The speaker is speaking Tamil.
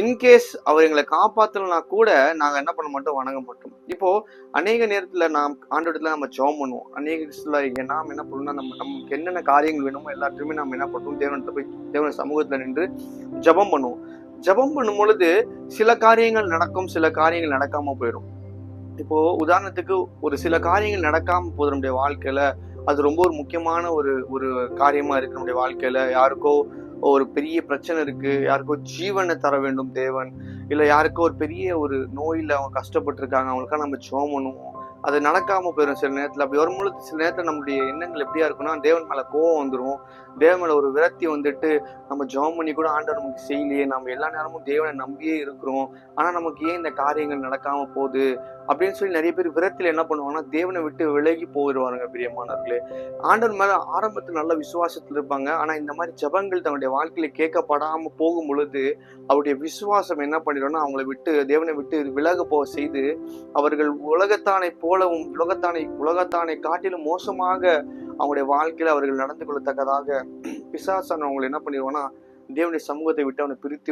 இன்கேஸ் அவர் எங்களை காப்பாற்றலனா கூட நாங்கள் என்ன பண்ண மாட்டோம்? வணங்க மாட்டோம். இப்போ அநேக நேரத்தில் நாம் ஆண்டோடத்துல நம்ம ஜெபம் பண்ணுவோம். அநேக நேரத்தில் நாம் என்ன பண்ணணும்னா நம்ம நமக்கு என்னென்ன காரியங்கள் வேணுமோ எல்லாத்தையுமே நம்ம என்ன பண்ணுவோம்? தேவன்கிட்ட போய் தேவன சமூகத்தில் நின்று ஜெபம் பண்ணுவோம். ஜெபம் பண்ணும் பொழுது சில காரியங்கள் நடக்கும் சில காரியங்கள் நடக்காம போயிடும் இப்போ உதாரணத்துக்கு ஒரு சில காரியங்கள் நடக்காம போது நம்முடைய வாழ்க்கையில அது ரொம்ப ஒரு முக்கியமான ஒரு ஒரு காரியமா இருக்கு நம்முடைய வாழ்க்கையில. யாருக்கோ ஒரு பெரிய பிரச்சனை இருக்கு. யாருக்கோ ஜீவனை தர வேண்டும் தேவன். இல்ல யாருக்கோ ஒரு பெரிய ஒரு நோயில அவங்க கஷ்டப்பட்டு இருக்காங்க அவங்களுக்காக நம்ம ஜெபம் பண்ணுவோம் அது நடக்காமல் போயிடும் சில நேரத்தில். அப்படி வரும்பொழுது சில நேரத்தில் நம்முடைய எண்ணங்கள் எப்படியா இருக்குன்னா தேவன் மேலே கோவம் வந்துடும் தேவன் மேலே ஒரு விரக்தி வந்துட்டு நம்ம ஜெபம் பண்ணி கூட ஆண்டவர் நமக்கு செய்யலையே நம்ம எல்லா நேரமும் தேவனை நம்பியே இருக்கிறோம். ஆனால் நமக்கு ஏன் இந்த காரியங்கள் நடக்காமல் போகுது? அப்படின்னு சொல்லி நிறைய பேர் விரத்தில் என்ன பண்ணுவாங்கன்னா தேவனை விட்டு விலகி போயிடுவாருங்க பிரியமானவர்களே. ஆண்டவர் மேலே ஆரம்பத்தில் நல்ல விசுவாசத்தில் இருப்பாங்க. ஆனால் இந்த மாதிரி ஜெபங்கள் தன்னுடைய வாழ்க்கையில் கேட்கப்படாமல் போகும் பொழுது அவருடைய விசுவாசம் என்ன பண்ணிடும்னா அவங்களை விட்டு தேவனை விட்டு விலக போக செய்து அவர்கள் உலகத்தானை போலவும் உலகத்தானை உலகத்தானை காட்டிலும் மோசமாக அவங்களுடைய வாழ்க்கையில் அவர்கள் நடந்து கொள்ளத்தக்கதாக பிசாசன் அவங்களை என்ன பண்ணிடுவான்னா தேவனுடைய சமூகத்தை விட்டு அவனை பிரித்து